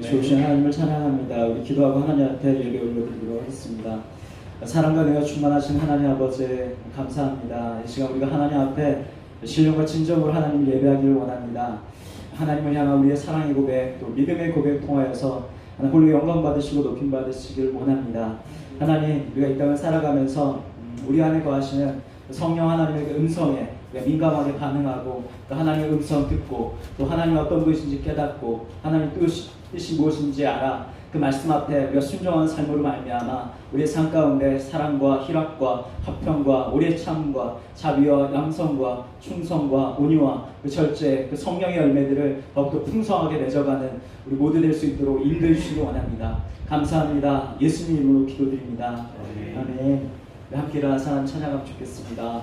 좋으신 하나님을 찬양합니다. 우리 기도하고 하나님 앞에 예배 올려드리도록 하겠습니다. 사랑과 내가 충만하신 하나님 아버지 감사합니다. 이 시간 우리가 하나님 앞에 신령과 진정으로 하나님 예배하기를 원합니다. 하나님을 향한 우리의 사랑의 고백 또 믿음의 고백 통하여서 하나님 홀로 영광 받으시고 높임 받으시길 원합니다. 하나님 우리가 이 땅을 살아가면서 음, 우리 안에 거하시는 성령 하나님의 그 음성에 민감하게 반응하고 또 하나님의 음성 듣고 또 하나님 어떤 분이신지 깨닫고 하나님 뜻이, 뜻이 무엇인지 알아 그 말씀 앞에 우리가 순종하는 삶으로 말미암아 우리의 삶 가운데 사랑과 희락과 화평과 우리의 참과 자비와 양성과 충성과 온유와 그 절제 그 성령의 열매들을 더욱더 풍성하게 맺어가는 우리 모두 될 수 있도록 인도해 주시기 원합니다. 감사합니다. 예수님 이름으로 기도드립니다. 아멘. 네, 함께 일어나서 찬양하면 좋겠습니다.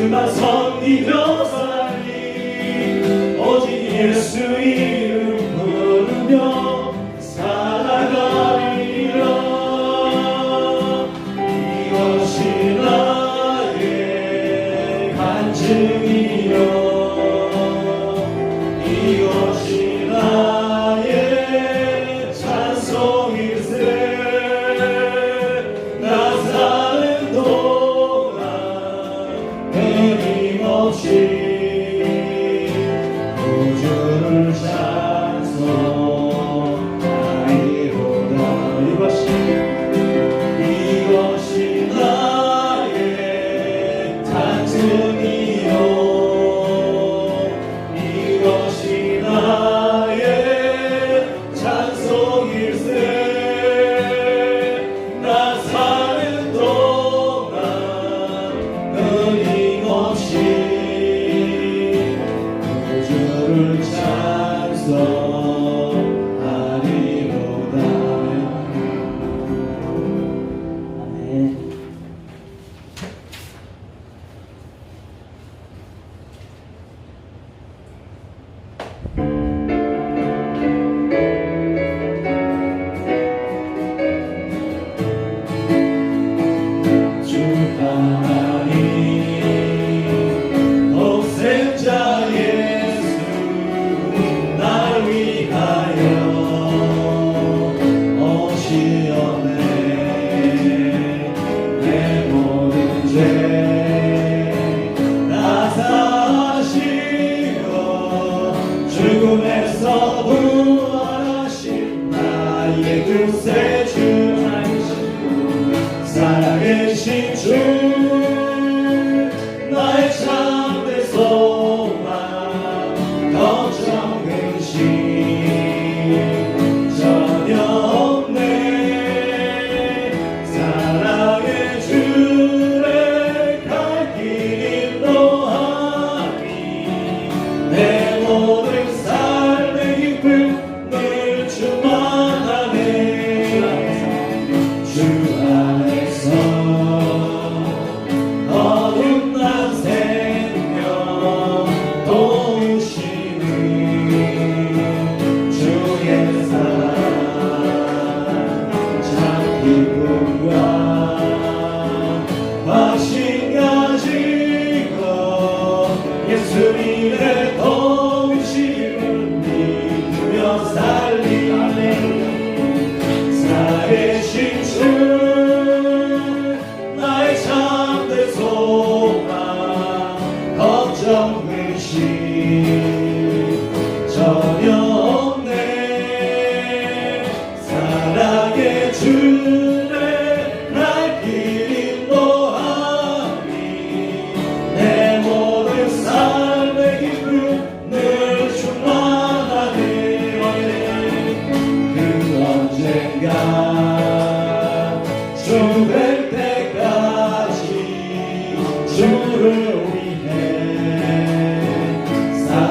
주만 섬기며 살리 오직 예수이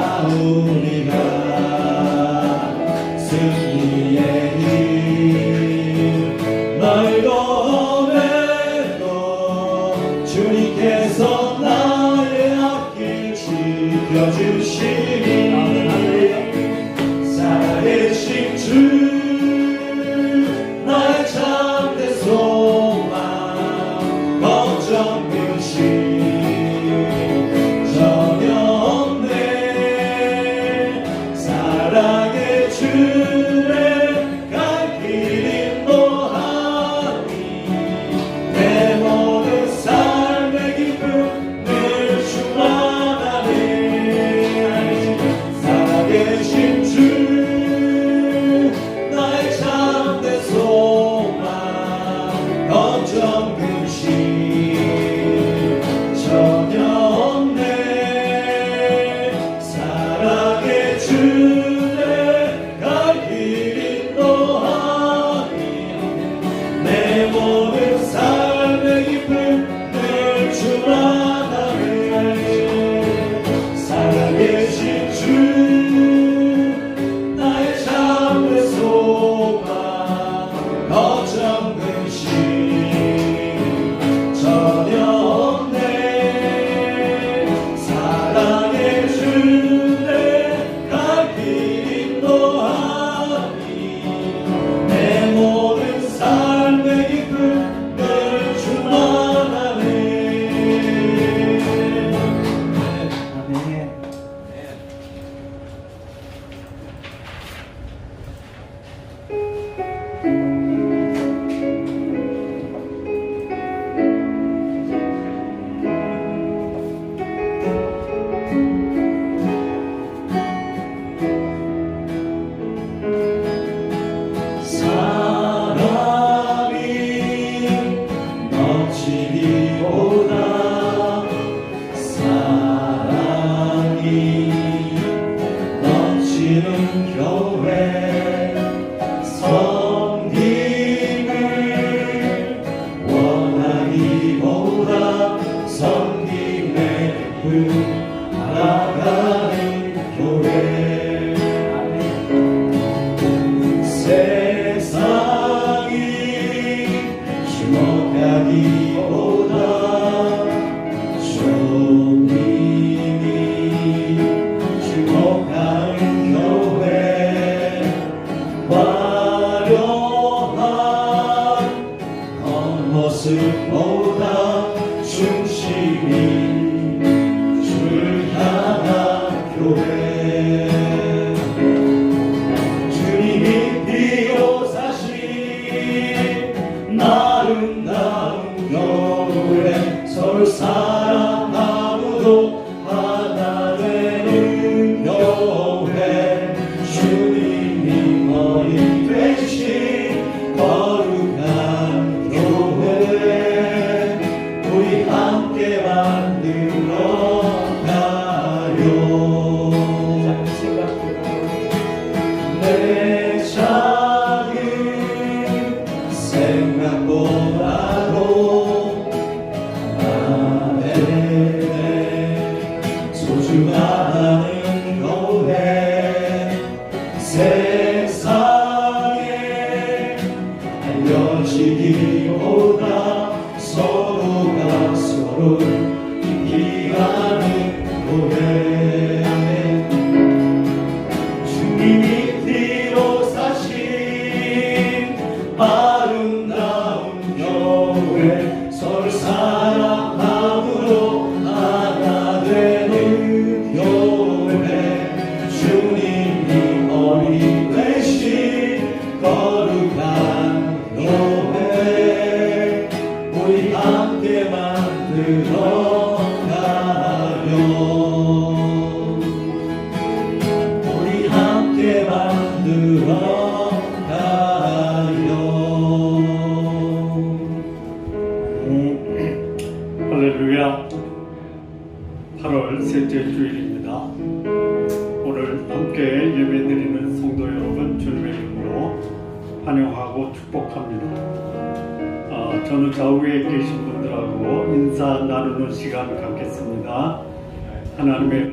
싸우 também Your Shalom. 서울 사람